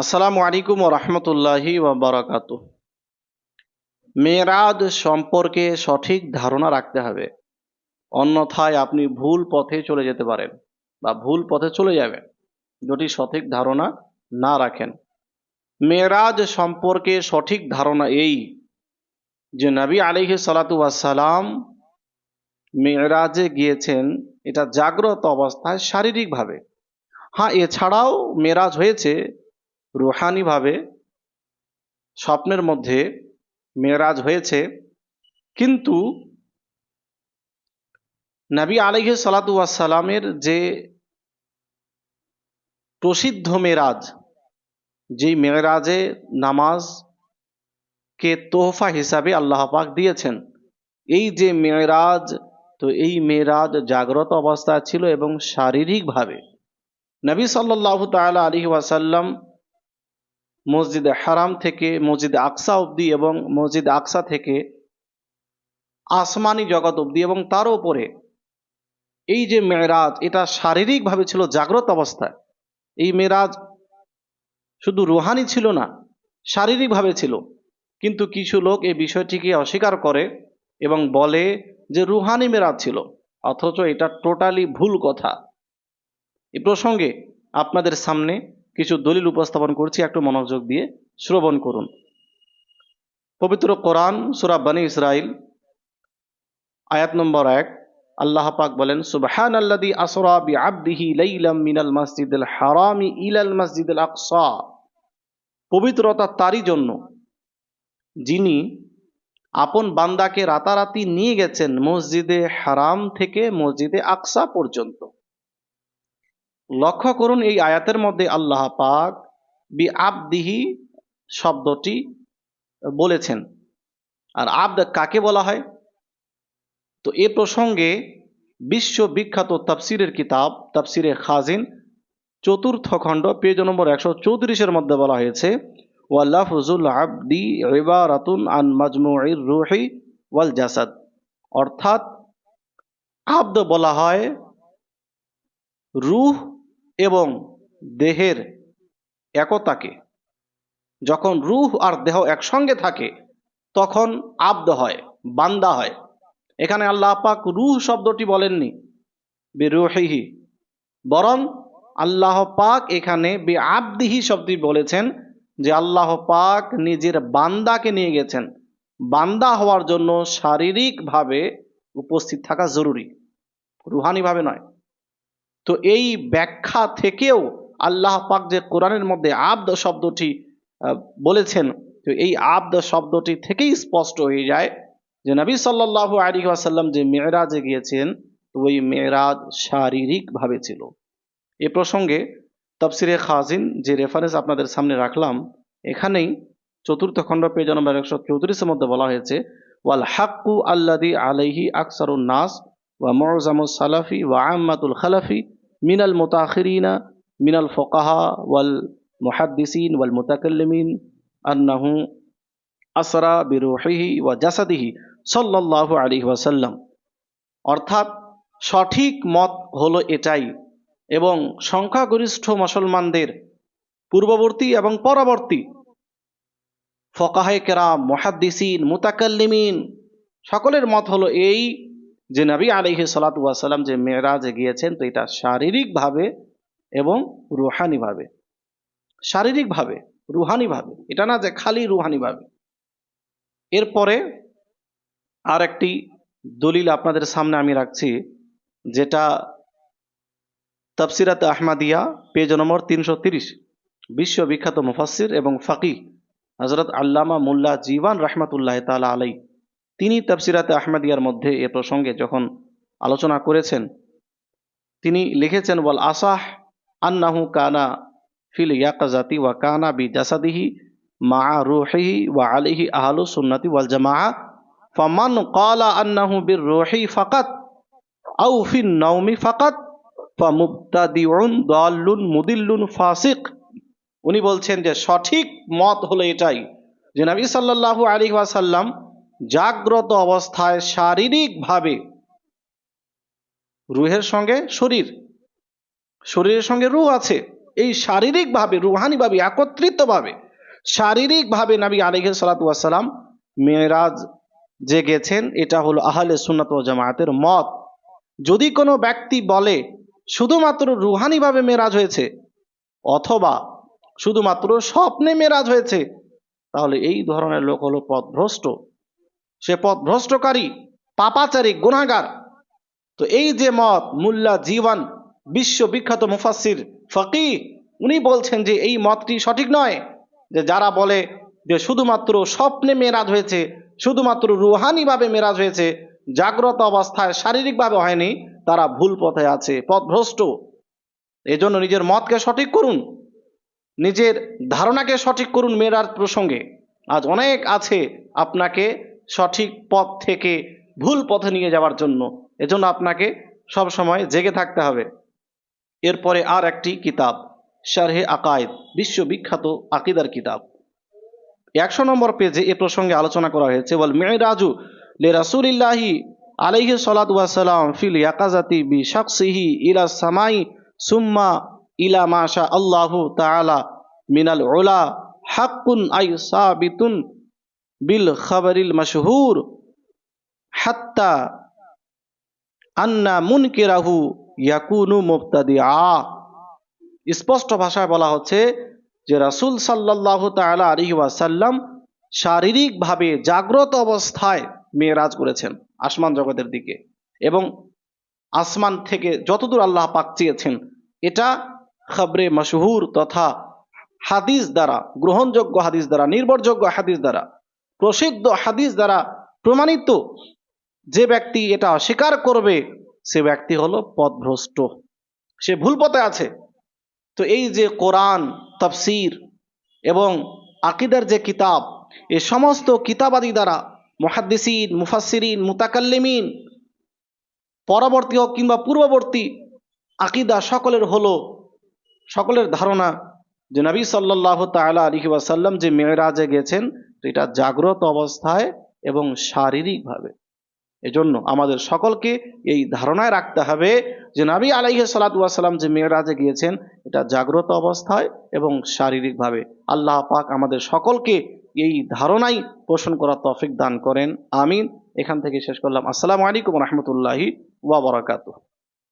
আসসালামু আলাইকুম রহমতুল্লাহি বারাকাত। মেয়েরাজ সম্পর্কে সঠিক ধারণা রাখতে হবে। অন্যথায় আপনি ভুল পথে চলে যেতে পারেন বা ভুল পথে চলে যাবেন যদি সঠিক ধারণা না রাখেন। মেয়েরাজ সম্পর্কে সঠিক ধারণা এই যে নবী আলিহি সালাতু ওয়াসালাম মেয়েরাজে গিয়েছেন, এটা জাগ্রত অবস্থায় শারীরিকভাবে। হ্যাঁ এছাড়াও মেরাজ হয়েছে রুহানিভাবে স্বপ্নের মধ্যে মেরাজ হয়েছে। কিন্তু নবী আলিহ সালাতামের যে প্রসিদ্ধ মেরাজ যেই মেরাজে নামাজ কে তোহফা হিসাবে আল্লাহ পাক দিয়েছেন, এই যে মেরাজ তো এই মেরাজ জাগ্রত অবস্থায় ছিল এবং শারীরিকভাবে। নবী সাল্লাহ তালা আলী ওয়াসাল্লাম মসজিদ হারাম থেকে, মসজিদ আকসা অবধি এবং মসজিদ আকসা থেকে আসমানি জগৎ অবধি এবং তার উপরে এই যে মেয়েরাজ এটা শারীরিকভাবে ছিল জাগ্রত অবস্থায়। এই মেয়েরাজ শুধু রুহানি ছিল না, শারীরিকভাবে ছিল। কিন্তু কিছু লোক এই বিষয়টিকে অস্বীকার করে এবং বলে যে রুহানি মেরাজ ছিল, অথচ এটা টোটালি ভুল কথা। এই প্রসঙ্গে আপনাদের সামনে কিছু দলিল উপস্থাপন করছি, একটু মনোযোগ দিয়ে শ্রবণ করুন। পবিত্র কোরআন, সুরা বানী ইসরাইল আয়াত নম্বর এক, আল্লাহ পাক বলেন সুবহান আল্লাদি আসরা বি লাইলাম মিনাল মসজিদুল হারামি ইলাল মসজিদুল আকসা। পবিত্রতা তারই জন্য যিনি আপন বান্দাকে রাতারাতি নিয়ে গেছেন মসজিদে হারাম থেকে মসজিদে আকসা পর্যন্ত। লক্ষ্য করুন এই আয়াতের মধ্যে আল্লাহ পাক বি আবদিহি শব্দটি বলেছেন। আর আবদ কাকে বলা হয়? তো এ প্রসঙ্গে বিশ্ব বিখ্যাত তাফসিরের কিতাব, তাফসিরে খাজিন, চতুর্থ খণ্ড, পেজ নম্বর একশো চৌত্রিশের মধ্যে বলা হয়েছে ওয়াল্লাফুজুল আবদি রিবারাতুন আন মাজমুইর রুহি ওয়াল জাসাদ। অর্থাৎ আব্দ বলা হয়, রুহ এবং দেহের একতাকে। যখন রুহ আর দেহ একসঙ্গে থাকে, তখন আব্দ হয়, বান্দা হয়। এখানে আল্লাহ পাক রুহ শব্দটি বলেননি বে রুহিহি বরং আল্লাহ পাক এখানে বে আবদিহি শব্দটি বলেছেন যে আল্লাহ পাক নিজের বান্দাকে নিয়ে গেছেন। বান্দা হওয়ার জন্য শারীরিকভাবে উপস্থিত থাকা জরুরি, রুহানিভাবে নয়। তো এই ব্যাখ্যা থেকেও আল্লাহ পাক যে কোরআনের মধ্যে আব্দ শব্দটি বলেছেন, তো এই আব্দ শব্দটি থেকেই স্পষ্ট হয়ে যায় যে নবী সাল্লাহ আলী আসাল্লাম যে মেয়েরাজে গিয়েছেন ওই মেয়েরাজ শারীরিকভাবে ছিল। এ প্রসঙ্গে তফসিরে খাজিন যে রেফারেন্স আপনাদের সামনে রাখলাম, এখানেই চতুর্থ খণ্ড পেজ নম্বর একশো চৌত্রিশের মধ্যে বলা হয়েছে, ওয়াল হাক্কু আল্লাদি আলাইহি আকসারুন নাস ওয়া মরজামুল সালাফি ওয়া আম্মাতুল খালাফি মিনাল মোতাখিরিনা মিনাল ফোকাহা ওয়াল মুহাদ্দিসিন ওয়াল মুতাকাল্লিমিন আন্নাহু আসরা বিরুহিহি ওয়া জাসাদিহি সাল্লাল্লাহু আলাইহি ওয়াসাল্লাম। অর্থাৎ সঠিক মত হলো এটাই এবং সংখ্যাগরিষ্ঠ মুসলমানদের পূর্ববর্তী এবং পরবর্তী ফকাহে কেরাম, মহাদ্দিসিন, মুতাকাল্লিমিন সকলের মত হলো এই যে নবী আলিহি সালাতাম যে মেয়েরাজে গিয়েছেন, তো এটা শারীরিকভাবে এবং রুহানিভাবে। শারীরিকভাবে, রুহানিভাবে। এটা না যে খালি রুহানিভাবে। এরপরে আর একটি দলিল আপনাদের সামনে আমি রাখছি, যেটা তফসিরাত আহমাদিয়া, পেজ নম্বর তিনশো তিরিশ, বিশ্ববিখ্যাত মুফাসির এবং ফাকি হজরত আল্লামা মুল্লা জীবান রহমতুল্লাহ তালা আলাই তিনি তফসিরাতে আহমদিয়ার মধ্যে এ প্রসঙ্গে যখন আলোচনা করেছেন, তিনি লিখেছেন বল আসাহ আন্নাহু কানা ফিল ইয়াকাজাতি ওয়া কানা বি জাসাদিহি মা রুহিহি ওয়া আলিহি আহলু সুন্নতি ওয়াল জামাআ। ফামান ক্বালা আন্নাহু বির রুহি ফাকাত আও ফিন নাওমি ফাকাত ফামুবতাদিউন দাল্লুন মুদিল্লুন ফাসিক। উনি বলছেন যে সঠিক মত হলো এটাই যে নবী সাল্লাল্লাহু আলাইহি ওয়াসাল্লাম জাগ্রত অবস্থায় শারীরিকভাবে। রুহের সঙ্গে শরীর। শরীরের সঙ্গে রুহ আছে। এই শারীরিকভাবে, রুহানিভাবে, একত্রিতভাবে, শারীরিকভাবে নবী আলিহ সালাতাম মেয়েরাজ যে গেছেন এটা হলো আহলে ওয়াল জামায়াতের মত। যদি কোনো ব্যক্তি বলে, শুধুমাত্র রুহানিভাবে মেরাজ হয়েছে, অথবা, শুধুমাত্র স্বপ্নে মেরাজ হয়েছে, তাহলে এই ধরনের লোক হলো পথভ্রষ্ট সে পথ ভ্রষ্টকারী, পাপাচারী গুণাগার তো এই যে মত মুল্লা জীবন, বিশ্ববিখ্যাত মুফাসির ফকি, উনি বলছেন যে এই মতটি সঠিক নয়। যে যারা বলে যে শুধুমাত্র স্বপ্নে মেরাজ হয়েছে, শুধুমাত্র রুহানিভাবে মেরাজ হয়েছে, জাগ্রত অবস্থায় শারীরিকভাবে হয়নি, তারা ভুল পথে আছে পথভ্রষ্ট এজন্য নিজের মতকে সঠিক করুন, নিজের ধারণাকে সঠিক করুন মেয়েরার প্রসঙ্গে। আজ অনেক আছে আপনাকে সঠিক পথ থেকে ভুল পথে নিয়ে যাওয়ার জন্য। এজন্য আপনাকে সব সময় জেগে থাকতে হবে। এরপরে আর একটি কিতাব, শারহে আকায়েদ, বিশ্ববিখ্যাত আকিদার কিতাব। একশো নম্বর পেজে এ প্রসঙ্গে আলোচনা করা হয়েছে বল মেয়েরাজু লে রাসুলিল্লাহি আলাইহি সালাম ফিল ইয়াকাজাতি বি শাকসিহি ইলা সামাই সুম্মা ইলা মাশা আল্লাহু তাআলা মিনাল উলা হাক্কুন আই সাবিতুন বিল খাবারিল মাশহুর, হাত্তা আন্না মুনকিরাহু ইয়াকুনু মুবতাদিআ। স্পষ্ট ভাষায় বলা হচ্ছে যে রাসূল সাল্লাল্লাহু তাআলা আলাইহি ওয়াসাল্লাম শারীরিকভাবে জাগ্রত অবস্থায় মেয়েরাজ করেছেন আসমান জগতের দিকে এবং আসমান থেকে যতদূর আল্লাহ পাক চেয়েছেন, এটা খবরে মশহুর তথা হাদিস দ্বারা, গ্রহণযোগ্য হাদিস দ্বারা, নির্ভরযোগ্য হাদিস দ্বারা প্রসিদ্ধ হাদিস দ্বারা প্রমাণিত যে ব্যক্তি এটা অস্বীকার করবে, সে ব্যক্তি হলো পথভ্রষ্ট। সে ভুল পথে আছে। তো এই যে কোরআন, তফসির এবং আকিদার যে কিতাব, এ সমস্ত কিতাবাদি দ্বারা মহাদ্দিসিন মুফাসিরিন মুতাকাল্লিমিন, পরবর্তী হোক কিংবা পূর্ববর্তী আকিদা সকলের হলো, সকলের ধারণা যে নবী সাল্লাহ তালা আলহি যে মেয়েরাজে গেছেন এটা জাগ্রত অবস্থায় এবং শারীরিকভাবে। এজন্য আমাদের সকলকে এই ধারণায় রাখতে হবে যে নবী আলাইহি সালাতাম যে মেয়েরাজে গিয়েছেন, এটা জাগ্রত অবস্থায় এবং শারীরিকভাবে। আল্লাহ পাক আমাদের সকলকে এই ধারণাই পোষণ করার তফিক দান করেন। আমিন। এখান থেকে শেষ করলাম। আসসালামু আলাইকুম রহমতুল্লাহি ওয়াবারাকাতুহ